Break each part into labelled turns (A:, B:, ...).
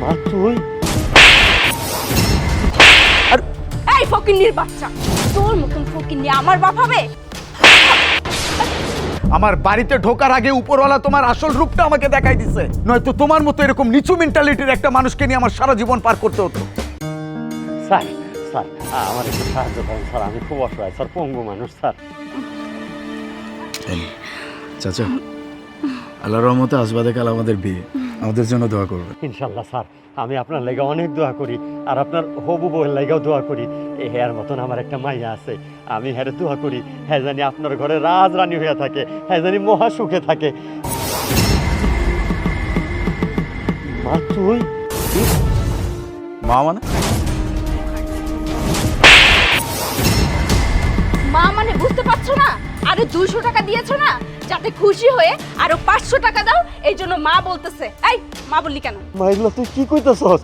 A: মা তুই?
B: এই ফকিন্নির বাচ্চা তোর মতন ফকিন্নি আমার বাপ হবে?
C: আমার বাড়িতে ঢোকার আগে উপরওয়ালা তোমার আসল রূপটা আমাকে দেখাই দিছে। নয়তো তোমার মতো এরকম নিচু মেন্টালিটির একটা মানুষকে নিয়ে আমার সারা জীবন পার করতে হতো।
A: স্যার স্যার আমার একটু সাহায্য করেন স্যার আমি খুব অসহায় স্যার পঙ্গু মানুষ স্যার।
D: চাচা আল্লাহ রহমতে আসবাদে কাল আমাদের বিয়ে। আমাদের জন্য দোয়া করবে
A: ইনশাল্লাহ স্যার। আমি আপনার লেগে অনেক দোয়া করি আর আপনার হবু বউয়ের লেগেও দোয়া করি। এই হ্যার মতন আমার একটা মাইয়া আছে। আমি হ্যারে দোয়া করি। হ্যাঁ জানি আপনার ঘরে রাজ রানী হয়ে থাকে। হ্যাঁ জানি মহা সুখে থাকে। মা তুই?
D: মা মানে?
B: মা মানে বুঝতে পারছ না? আরে দুইশো টাকা দিয়েছ না? যাতে খুশি হয়ে আরও পাঁচশো টাকা দাও এই জন্য মা বলতেছে এই মা বললি কেন?
A: মা এগুলো তুই কি কইতেছস?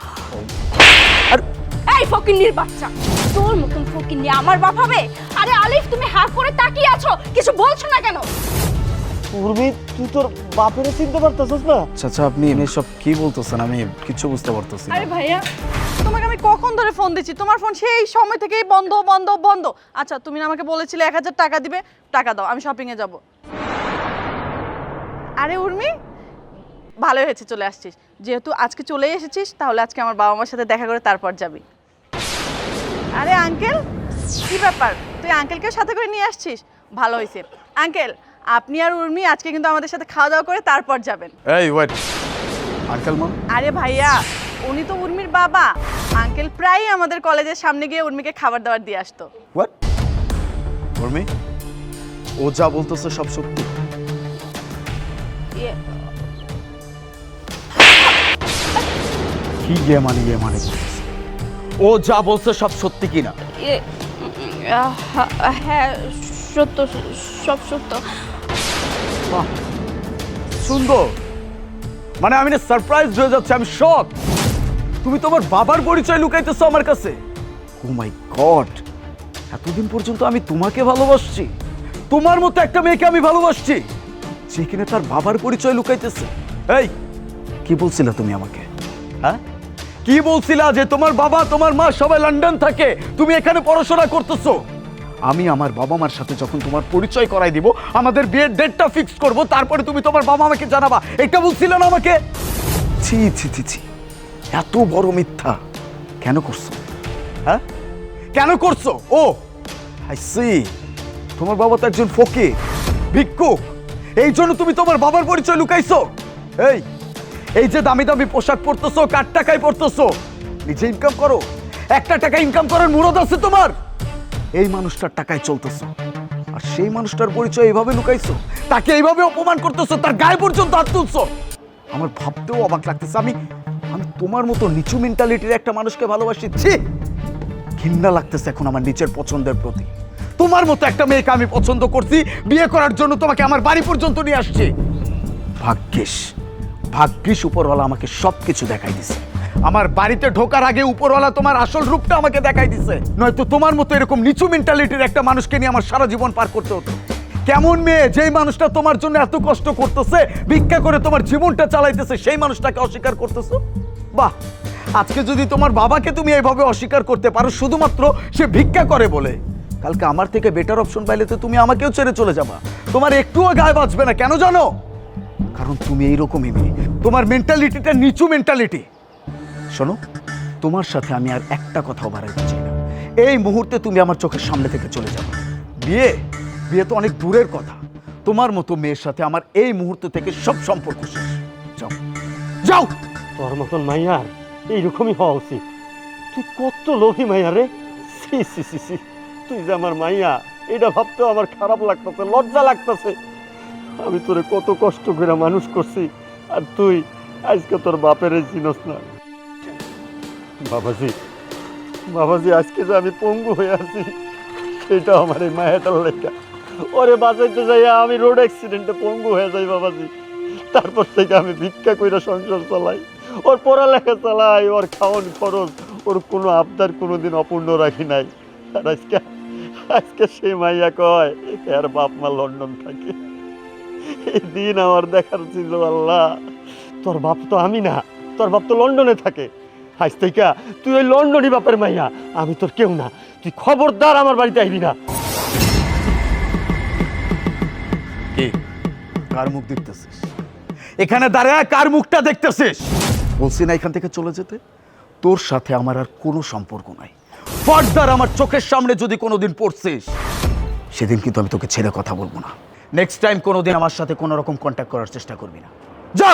B: এই ফকিন্নির বাচ্চা তোর মতন ফকিন্নি আমার বাপ হবে? আরে আলিফ তুমি হাফ করে তাকিয়ে আছো কিছু বলছো না কেন?
A: উর্মি তুই তোর বাপেরে চিনতে পারতেছস না?
D: চাচা আপনি এমনি সব কি বলতেছেন? আমি কিছু বুঝতে পারতেছি
E: আরে ভাইয়া তোমাকে আমি কখন ধরে ফোন দিচ্ছি? তোমার ফোন সেই সময় থেকেই বন্ধ বন্ধ বন্ধ। আচ্ছা তুমি না আমাকে বলেছিলে এক হাজার টাকা দিবে টাকা দাও আমি শপিংয়ে যাব। আরে উর্মি ভালো হয়েছে চলে আসছিস। যেহেতু আজকে চলে এসেছিস তাহলে আজকে আমার বাবা মার সাথে দেখা করে তারপর যাবি। আরে আঙ্কেল কি ব্যাপার? তুই আঙ্কেলকে সাথে করে নিয়ে আসছিস? ভালো হয়েছে। আঙ্কেল আপনি আর উর্মি আজকে কিন্তু আমাদের সাথে খাওয়া দাওয়া করে তারপর যাবেন।
D: এই ওয়েট আঙ্কেল মা?
E: আরে ভাইয়া উনি তো উর্মির বাবা। আঙ্কেল প্রায়ই আমাদের কলেজের সামনে গিয়ে উর্মিকে খাবার দাবার দিয়ে আসতো।
D: হোয়াট উর্মি ও যা বলতেছে সব সত্যি।
C: কি গে মানে ইয়ে মানে? ও যা বলছে সব সত্যি কিনা?
B: হ্যাঁ সত্য সব সত্য।
C: বাহ, সুন্দর। মানে আমি না সারপ্রাইজ হয়ে যাচ্ছে আমি শক তুমি তোমার বাবার পরিচয় লুকাইতেছো আমার কাছে? ও মাই গড এতদিন পর্যন্ত আমি তোমাকে ভালোবাসছি। তোমার মতো একটা মেয়েকে আমি ভালোবাসছি যে কিনা তার বাবার পরিচয় লুকাইতেছে। এই কি বলছিলে তুমি আমাকে? হ্যাঁ? কি বলছিলা যে তোমার বাবা, তোমার মা সবাই লন্ডন থাকে? তুমি এখানে পড়াশোনা করতেছো। আমি আমার বাবা মার সাথে যখন তোমার পরিচয় করাই দিব, আমাদের বিয়ের ডেটটা ফিক্স করব, তারপরে তুমি তোমার বাবা আমাকে জানাবা। এটা বলছিলে না আমাকে? ছি ছি ছি ছি। এত বড় মিথ্যা। কেন করছ? হ্যাঁ? কেন করছ? ও আই সি তোমার বাবা তো একজন ফকির, ভিক্ষুক। এই জন্য তুমি তোমার বাবার পরিচয় লুকাইছো। এই এই যে দামি দামি পোশাক পরতেছো, কার টাকায় পরতেছো? নিজে ইনকাম করো। একটা টাকা ইনকাম করার মুরদ আছে তোমার। এই মানুষটার টাকায় চলতেছো। আর সেই মানুষটার পরিচয় এইভাবে লুকাইছো, তাকে এইভাবে অপমান করতেছো, তার গায়ে পর্যন্ত হাত তুলছো। আমার ভাবতেও অবাক লাগতেছে। আমি আমি তোমার মতো নিচু মেন্টালিটির একটা মানুষকে ভালোবাসি। ছি! ঘৃণা লাগতেছে এখন আমার নিচের পছন্দের প্রতি। তোমার মতো একটা মেয়েকে আমি পছন্দ করছি, বিয়ে করার জন্য তোমাকে আমার বাড়ি পর্যন্ত নিয়ে আসছি। ভাগ্যিস। ভাগ্যিস উপরওয়ালা আমাকে সব কিছু দেখাই দিছে। আমার বাড়িতে ঢোকার আগে উপরওয়ালা তোমার আসল রূপটা আমাকে দেখাই দিছে। নয়তো তোমার মতো এরকম নিচু মেন্টালিটির একটা মানুষকে নিয়ে আমার সারা জীবন পার করতে হতো। কেমন মেয়ে যেই মানুষটা তোমার জন্য এত কষ্ট করতেছে, ভিক্ষা করে তোমার জীবনটা চালাইতেছে, সেই মানুষটাকে অস্বীকার করতেছো? বাহ! আজকে যদি তোমার বাবাকে তুমি এইভাবে অস্বীকার করতে পারো, শুধুমাত্র সে ভিক্ষা করে বলে, কালকে আমার থেকে বেটার অপশন পাইলে তো তুমি আমাকেও ছেড়ে চলে যাবা। তোমার একটুও গায়ে বাঁচবে না, কেন জানো? কারণ তুমি এইরকমই মেয়ে। তোমার মেন্টালিটিটা নিচু মেন্টালিটি শোনো, তোমার সাথে আমি আর একটা কথাও বাড়াইতে চাই না। এই মুহূর্তে তুমি আমার চোখের সামনে থেকে চলে যাবে বিয়ে বিয়ে তো অনেক দূরের কথা। তোমার মতো মেয়ের সাথে আমার এই মুহূর্ত থেকে সব সম্পর্ক শেষ। যাও। যাও!
A: তোর মতন মাইয়ার এইরকমই হওয়া উচিত। তুই কত লোভী মাইয়া রে? সি সি সি সি তুই যে আমার মাইয়া, এটা ভাবতেও আমার খারাপ লাগতেছে, লজ্জা লাগতেছে। আমি তোরে কত কষ্ট করে মানুষ করছি, আর তুই আজকে তোর বাপের চিনস না। বাবাজি বাবাজি, আজকে যে আমি পঙ্গু হয়ে আছি সেটা আমার এই মায়াটার লেখা ওরে বাঁচাইতে যাইয়া আমি রোড অ্যাক্সিডেন্টে পঙ্গু হয়ে যাই, বাবাজি। তারপর থেকে আমি ভিক্ষা কইরা সংসার চালাই, ওর পড়ালেখা চালাই, ওর খাওয়ান খরচ, ওর কোনো আবদার কোনোদিন অপূর্ণ রাখি নাই। আর আজকে আজকে সেই মাইয়া কয়, এর বাপ মা লন্ডন থাকে। দিন আমার দেখার ছিল আল্লাহ। তোর বাপ তো আমি না, তোর বাপ তো লন্ডনে থাকে। আজ থেকে তুই ওই লন্ডনই বাপের মাইয়া, আমি তোর কেউ না। তুই খবরদার আমার বাড়িতে আইবি না।
C: কি? কার মুখ দেখতেছিস? এখানে দাঁড়ায় কার মুখটা দেখতেছিস? বলছি না এখান থেকে চলে যেতে? তোর সাথে আমার আর কোনো সম্পর্ক নাই। ফার্দার আমার চোখের সামনে যদি কোনোদিন পড়ছিস, সেদিন কিন্তু আমি তোকে ছেড়ে কথা বলব না। নেক্সট টাইম কোনোদিন আমার সাথে কোনো রকম কন্ট্যাক্ট করার চেষ্টা করবি না। যা